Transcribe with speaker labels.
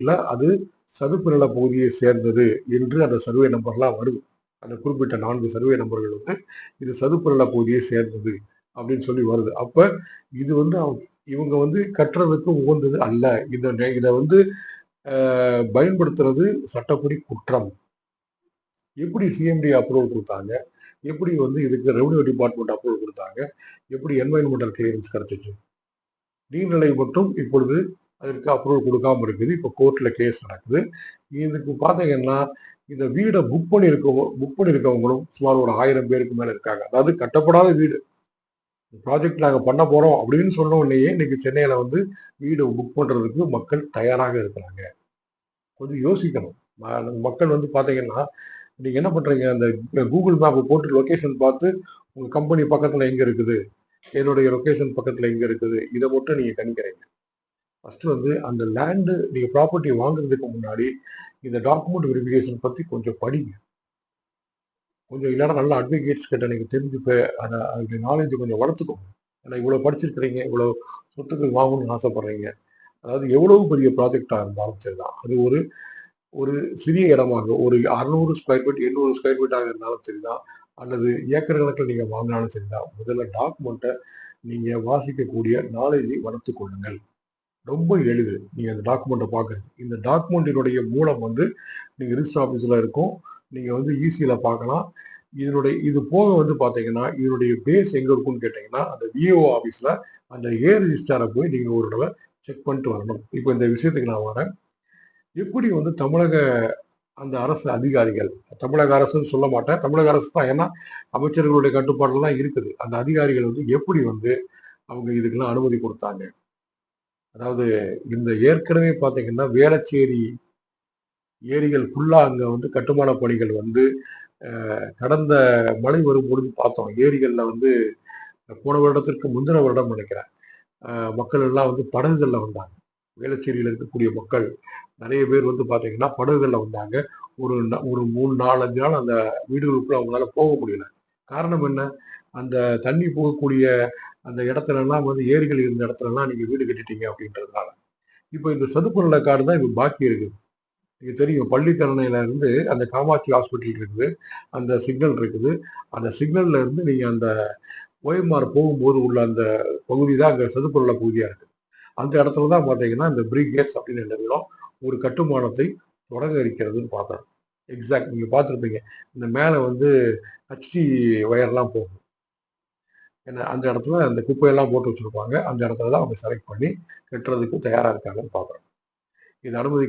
Speaker 1: இல்லை அது சதுப்பு நில பகுதியை சேர்ந்தது என்று அந்த சர்வே நம்பர்லாம் வருது. அந்த குறிப்பிட்ட நான்கு சர்வே நம்பர்கள் வந்து இது சதுப்பு நில பகுதியை சேர்ந்தது அப்படின்னு சொல்லி வருது. அப்ப இது வந்து அவங்க- இவங்க வந்து கட்டுறதுக்கு உகந்தது அல்ல. இந்த இதை வந்து பயன்படுத்துறது சட்டப்படி குற்றம். எப்படி சிஎம்டி அப்ரூவல் கொடுத்தாங்க? எப்படி வந்து இதுக்கு ரெவன்யூ டிபார்ட்மெண்ட் அப்ரூவல் கொடுத்தாங்க? எப்படி என்வைரன்மெண்டல் கிளியரன்ஸ் கிடைச்சிச்சு? நீர்நிலை மட்டும் இப்பொழுது அதற்கு அப்ரூவல் கொடுக்காம இருக்குது. இப்போ கோர்ட்டில் கேஸ் நடக்குது. இதுக்கு பார்த்தீங்கன்னா இந்த வீடை புக் பண்ணியிருக்கவங்க புக் பண்ணியிருக்கவங்களும் சுமார் ஒரு ஆயிரம் பேருக்கு மேலே இருக்காங்க. அதாவது கட்டப்படாத வீடு. ப்ராஜெக்ட் நாங்கள் பண்ண போகிறோம் அப்படின்னு சொன்ன உடனேயே இன்னைக்கு சென்னையில் வந்து வீடு புக் பண்ணுறதுக்கு மக்கள் தயாராக இருக்கிறாங்க. கொஞ்சம் யோசிக்கணும். மக்கள் வந்து பார்த்தீங்கன்னா நீங்கள் என்ன பண்ணுறீங்க அந்த கூகுள் மேப் போட்டு லொக்கேஷன் பார்த்து உங்கள் கம்பெனி பக்கத்தில் எங்கே இருக்குது? என்னுடைய லொக்கேஷன் பக்கத்தில் எங்கே இருக்குது? இதை மட்டும் நீங்கள் கணிக்கிறீங்க. ஃபர்ஸ்ட் வந்து அந்த லேண்டு நீங்க ப்ராப்பர்ட்டி வாங்குறதுக்கு முன்னாடி இந்த டாக்குமெண்ட் வெரிஃபிகேஷன் பத்தி கொஞ்சம் படிங்க. கொஞ்சம் இல்லைன்னா நல்ல அட்வொகேட்ஸ் கிட்ட நீங்க தெரிஞ்சு அதை அதுக்கு நாலேஜ் கொஞ்சம் வளர்த்துக்கோங்க. ஏன்னா இவ்வளவு படிச்சிருக்கிறீங்க இவ்வளவு சொத்துக்கள் வாங்கணும்னு ஆசைப்படுறீங்க. அதாவது எவ்வளவு பெரிய ப்ராஜெக்டா இருந்தாலும் சரிதான். அது ஒரு ஒரு சிறிய இடமாக ஒரு அறுநூறு ஸ்கொயர் ஃபீட் எண்ணூறு ஸ்கொயர் ஃபீட்டாக இருந்தாலும் சரிதான். அல்லது ஏக்கர் கணக்கில் நீங்கள் வாங்கினாலும் சரிதான். முதல்ல டாக்குமெண்ட்டை நீங்கள் வாசிக்கக்கூடிய நாலேஜை வளர்த்துக்கொள்ளுங்கள் ரொம்ப எளிது. நீங்கள் அந்த டாக்குமெண்ட்டை பார்க்குறது இந்த டாக்குமெண்ட்டினுடைய மூலம் வந்து நீங்கள் ரிஜிஸ்டர் ஆஃபீஸில் இருக்கும். நீங்கள் வந்து ஈஸியில் பார்க்கலாம் இதனுடைய இது போக வந்து பார்த்தீங்கன்னா இதனுடைய பேஸ் எங்கே இருக்கும்னு கேட்டிங்கன்னா அந்த விஓ ஆஃபீஸில் அந்த ஏ ரிஜிஸ்டாரை போய் நீங்கள் ஒரு தடவை செக் பண்ணிட்டு வரணும். இப்போ இந்த விஷயத்துக்கு நான் வரேன். எப்படி வந்து தமிழக அந்த அரசு அதிகாரிகள் தமிழக அரசுன்னு சொல்ல மாட்டேன். தமிழக அரசு தான். ஏன்னா அமைச்சர்களுடைய கட்டுப்பாடுலாம் இருக்குது. அந்த அதிகாரிகள் வந்து எப்படி வந்து அவங்க இதுக்கெல்லாம் அனுமதி கொடுத்தாங்க? அதாவது இந்த ஏற்கனவே பார்த்தீங்கன்னா வேளச்சேரி ஏரிகள் ஃபுல்லாக அங்கே வந்து கட்டுமான பணிகள் வந்து கடந்த மழை வரும்பொழுது பார்த்தோம். ஏரிகளில் வந்து போன வருடத்திற்கு முந்தின வருடம் நினைக்கிறேன். மக்கள் எல்லாம் வந்து படகுகளில் வந்தாங்க. வேளச்சேரியில இருக்கக்கூடிய மக்கள் நிறைய பேர் வந்து பார்த்தீங்கன்னா படகுகளில் வந்தாங்க. ஒரு ஒரு மூணு நாலஞ்சு நாள் அந்த வீடுகளுக்குள்ள அவங்களால போக முடியல. காரணம் என்ன? அந்த தண்ணி போகக்கூடிய அந்த இடத்துல எல்லாம் வந்து ஏரிகள் இருந்த இடத்துல எல்லாம் நீங்க வீடு கட்டிட்டீங்க அப்படின்றதுனால. இப்போ இந்த சதுப்பு நில காடு தான் இப்போ பாக்கி இருக்குது இது தெரியும் பள்ளிக்கரணையில இருந்து அந்த காமாட்சி ஹாஸ்பிட்டல் இருக்குது. அந்த சிக்னல் இருக்குது. அந்த சிக்னல்ல இருந்து நீங்க அந்த ஓஎம்ஆர் போகும்போது உள்ள அந்த பகுதி தான் அங்கே சதுப்புள்ள பகுதியாக பகுதியா இருக்கு. அந்த இடத்துல தான் பார்த்தீங்கன்னா இந்த பிரிகேட்ஸ் அப்படின்னு நிறுவனம் ஒரு கட்டுமானத்தை தொடங்க இருக்கிறதுன்னு பார்த்தோம். எக்ஸாக்ட் நீங்கள் பார்த்துருப்பீங்க. இந்த மேலே வந்து ஹச்டி ஒயர்லாம் போகும். என்ன அந்த இடத்துல அந்த குப்பையெல்லாம் போட்டு வச்சிருப்பாங்க. அந்த இடத்துல தான் அவங்க செலக்ட் பண்ணி கட்டுறதுக்கு தயாரா இருக்காங்கன்னு பார்க்குறோம். இது அனுமதி